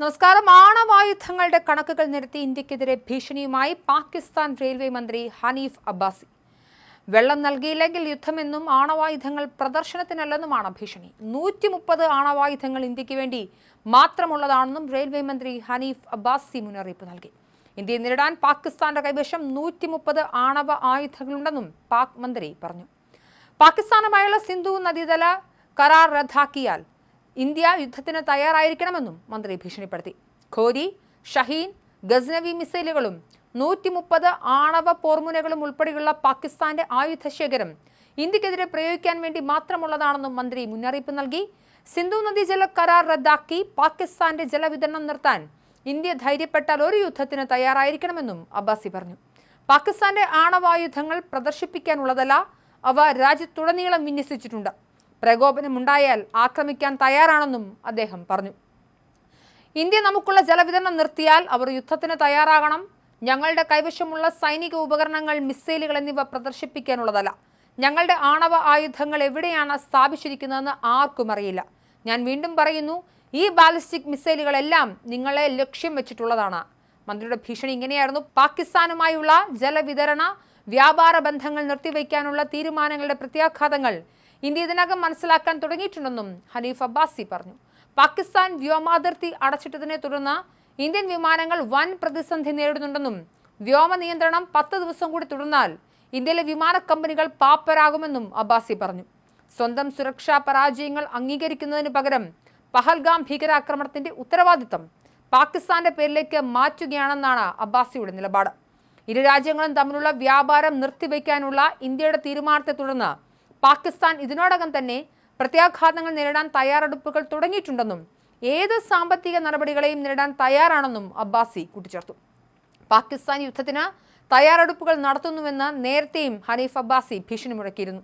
നമസ്കാരം. ആണവായുധങ്ങളുടെ കണക്കുകൾ നിരത്തി ഇന്ത്യക്കെതിരെ ഭീഷണിയുമായി പാകിസ്ഥാൻ റെയിൽവേ മന്ത്രി ഹനീഫ് അബ്ബാസി. വെള്ളം നൽകിയില്ലെങ്കിൽ യുദ്ധമെന്നും ആണവായുധങ്ങൾ പ്രദർശനത്തിനല്ലെന്നുമാണ് ഭീഷണി. നൂറ്റി മുപ്പത് ആണവായുധങ്ങൾ ഇന്ത്യയ്ക്ക് വേണ്ടി മാത്രമുള്ളതാണെന്നും റെയിൽവേ മന്ത്രി ഹനീഫ് അബ്ബാസി മുന്നറിയിപ്പ് നൽകി. ഇന്ത്യയെ നേരിടാൻ പാകിസ്ഥാന്റെ കൈവശം നൂറ്റി മുപ്പത് ആണവ ആയുധങ്ങളുണ്ടെന്നും പാക് മന്ത്രി പറഞ്ഞു. പാകിസ്ഥാനുമായുള്ള സിന്ധു നദീതല കരാർ റദ്ദാക്കിയാൽ ഇന്ത്യ യുദ്ധത്തിന് തയ്യാറായിരിക്കണമെന്നും മന്ത്രി ഭീഷണിപ്പെടുത്തി. ഖോരി ഷഹീൻ ഗസ്നവി മിസൈലുകളും നൂറ്റി മുപ്പത് ആണവ പോർമുനകളും ഉൾപ്പെടെയുള്ള പാകിസ്ഥാന്റെ ആയുധശേഖരം ഇന്ത്യക്കെതിരെ പ്രയോഗിക്കാൻ വേണ്ടി മാത്രമുള്ളതാണെന്നും മന്ത്രി മുന്നറിയിപ്പ് നൽകി. സിന്ധു നദി ജല കരാർ റദ്ദാക്കി പാകിസ്ഥാന്റെ ജലവിതരണം നിർത്താൻ ഇന്ത്യ ധൈര്യപ്പെട്ടാൽ ഒരു യുദ്ധത്തിന് തയ്യാറായിരിക്കണമെന്നും അബ്ബാസി പറഞ്ഞു. പാകിസ്ഥാന്റെ ആണവായുധങ്ങൾ പ്രദർശിപ്പിക്കാനുള്ളതല്ല അവ രാജ്യത്തുടനീളം വിന്യസിച്ചിട്ടുണ്ട്. പ്രകോപനമുണ്ടായാൽ ആക്രമിക്കാൻ തയ്യാറാണെന്നും അദ്ദേഹം പറഞ്ഞു. ഇന്ത്യ നമുക്കുള്ള ജലവിതരണം നിർത്തിയാൽ അവർ യുദ്ധത്തിന് തയ്യാറാകണം. ഞങ്ങളുടെ കൈവശമുള്ള സൈനിക ഉപകരണങ്ങൾ മിസൈലുകൾ എന്നിവ പ്രദർശിപ്പിക്കാനുള്ളതല്ല. ഞങ്ങളുടെ ആണവ ആയുധങ്ങൾ എവിടെയാണ് സ്ഥാപിച്ചിരിക്കുന്നതെന്ന് ആർക്കും അറിയില്ല. ഞാൻ വീണ്ടും പറയുന്നു ഈ ബാലിസ്റ്റിക് മിസൈലുകളെല്ലാം നിങ്ങളെ ലക്ഷ്യം വെച്ചിട്ടുള്ളതാണ്. മന്ത്രിയുടെ ഭീഷണി ഇങ്ങനെയായിരുന്നു. പാകിസ്ഥാനുമായുള്ള ജലവിതരണ വ്യാപാര ബന്ധങ്ങൾ നിർത്തിവെക്കാനുള്ള തീരുമാനങ്ങളുടെ പ്രത്യാഘാതങ്ങൾ ഇന്ത്യ ഇതിനകം മനസ്സിലാക്കാൻ തുടങ്ങിയിട്ടുണ്ടെന്നും ഹനീഫ് അബ്ബാസി പറഞ്ഞു. പാകിസ്ഥാൻ വ്യോമാതിർത്തി അടച്ചിട്ടതിനെ തുടർന്ന് ഇന്ത്യൻ വിമാനങ്ങൾ വൻ പ്രതിസന്ധി നേരിടുന്നുണ്ടെന്നും വ്യോമ നിയന്ത്രണം പത്ത് ദിവസം കൂടി തുടർന്നാൽ ഇന്ത്യയിലെ വിമാന കമ്പനികൾ പാപ്പരാകുമെന്നും അബ്ബാസി പറഞ്ഞു. സ്വന്തം സുരക്ഷാ പരാജയങ്ങൾ അംഗീകരിക്കുന്നതിന് പകരം പഹൽഗാം ഭീകരാക്രമണത്തിന്റെ ഉത്തരവാദിത്തം പാകിസ്ഥാന്റെ പേരിലേക്ക് മാറ്റുകയാണെന്നാണ് അബ്ബാസിയുടെ നിലപാട്. ഇരു രാജ്യങ്ങളും തമ്മിലുള്ള വ്യാപാരം നിർത്തിവെക്കാനുള്ള ഇന്ത്യയുടെ തീരുമാനത്തെ തുടർന്ന് പാകിസ്ഥാൻ ഇതിനോടകം തന്നെ പ്രത്യാഘാതങ്ങൾ നേരിടാൻ തയ്യാറെടുപ്പുകൾ തുടങ്ങിയിട്ടുണ്ടെന്നും ഏത് സാമ്പത്തിക നടപടികളെയും നേരിടാൻ തയ്യാറാണെന്നും അബ്ബാസി കൂട്ടിച്ചേർത്തു. പാകിസ്ഥാൻ യുദ്ധത്തിന് തയ്യാറെടുപ്പുകൾ നടത്തുന്നുവെന്ന് നേരത്തെയും ഹനീഫ് അബ്ബാസി ഭീഷണി മുഴക്കിയിരുന്നു.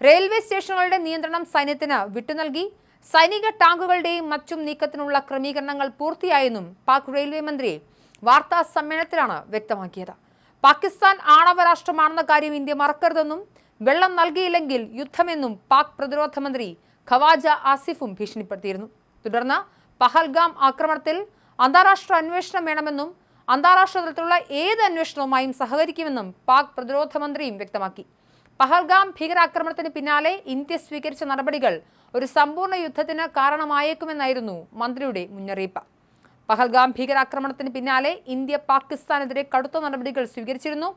റെയിൽവേ സ്റ്റേഷനുകളുടെ നിയന്ത്രണം സൈന്യത്തിന് വിട്ടുനൽകി സൈനിക ടാങ്കുകളുടെയും മറ്റും നീക്കത്തിനുള്ള ക്രമീകരണങ്ങൾ പൂർത്തിയായെന്നും പാക് റെയിൽവേ മന്ത്രി വാർത്താ സമ്മേളനത്തിലാണ് വ്യക്തമാക്കിയത്. പാകിസ്ഥാൻ ആണവ രാഷ്ട്രമാണെന്ന കാര്യം ഇന്ത്യ മറക്കരുതെന്നും വെള്ളം നൽകിയില്ലെങ്കിൽ യുദ്ധമെന്നും പാക് പ്രതിരോധ മന്ത്രി ഖവാജ ആസിഫും ഭീഷണിപ്പെടുത്തിയിരുന്നു. തുടർന്ന് പഹൽഗാം ആക്രമണത്തിൽ അന്താരാഷ്ട്ര അന്വേഷണം വേണമെന്നും അന്താരാഷ്ട്ര തലത്തിലുള്ള ഏത് അന്വേഷണവുമായും സഹകരിക്കുമെന്നും പാക് പ്രതിരോധ മന്ത്രിയും വ്യക്തമാക്കി. പഹൽഗാം ഭീകരാക്രമണത്തിന് പിന്നാലെ ഇന്ത്യ സ്വീകരിച്ച നടപടികൾ ഒരു സമ്പൂർണ യുദ്ധത്തിന് കാരണമായേക്കുമെന്നായിരുന്നു മന്ത്രിയുടെ മുന്നറിയിപ്പ്. പഹൽഗാം ഭീകരാക്രമണത്തിന് പിന്നാലെ ഇന്ത്യ പാകിസ്ഥാനെതിരെ കടുത്ത നടപടികൾ സ്വീകരിച്ചിരുന്നു.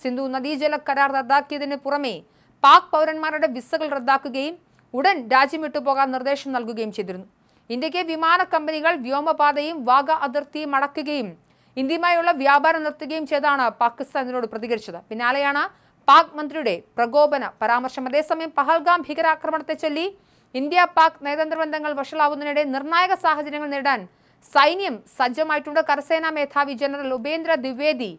സിന്ധു നദീജല കരാർ റദ്ദാക്കിയതിന് പുറമെ പാക് പൗരന്മാരുടെ വിസകൾ റദ്ദാക്കുകയും ഉടൻ രാജ്യം വിട്ടുപോകാൻ നിർദ്ദേശം നൽകുകയും ചെയ്തിരുന്നു. ഇന്ത്യയ്ക്ക് വിമാന കമ്പനികൾ വ്യോമപാതയും വാഗ അതിർത്തിയും അടക്കുകയും ഇന്ത്യയുമായുള്ള വ്യാപാരം നിർത്തുകയും ചെയ്താണ് പാകിസ്ഥാനോട് പ്രതികരിച്ചത്. പിന്നാലെയാണ് പാക് മന്ത്രിയുടെ പ്രകോപന പരാമർശം. അതേസമയം പഹൽഗാം ഭീകരാക്രമണത്തെ ചൊല്ലി ഇന്ത്യ പാക് നയതന്ത്ര ബന്ധങ്ങൾ വഷളാവുന്നതിനിടെ നിർണായക സാഹചര്യങ്ങൾ നേടാൻ സൈന്യം സജ്ജമായിട്ടുണ്ട്. കരസേനാ മേധാവി ജനറൽ ഉപേന്ദ്ര ദ്വിവേദി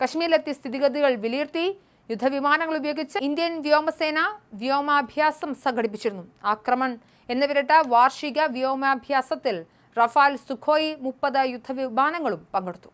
കശ്മീരിലെത്തി സ്ഥിതിഗതികൾ വിലയിരുത്തി യുദ്ധവിമാനങ്ങൾ ഉപയോഗിച്ച് ഇന്ത്യൻ വ്യോമസേന വ്യോമാഭ്യാസം സംഘടിപ്പിച്ചിരുന്നു. ആക്രമൺ എന്നിവരിട്ട വാർഷിക വ്യോമാഭ്യാസത്തിൽ റഫാൽ സുഖോയി മുപ്പത് യുദ്ധവിമാനങ്ങളും പങ്കെടുത്തു.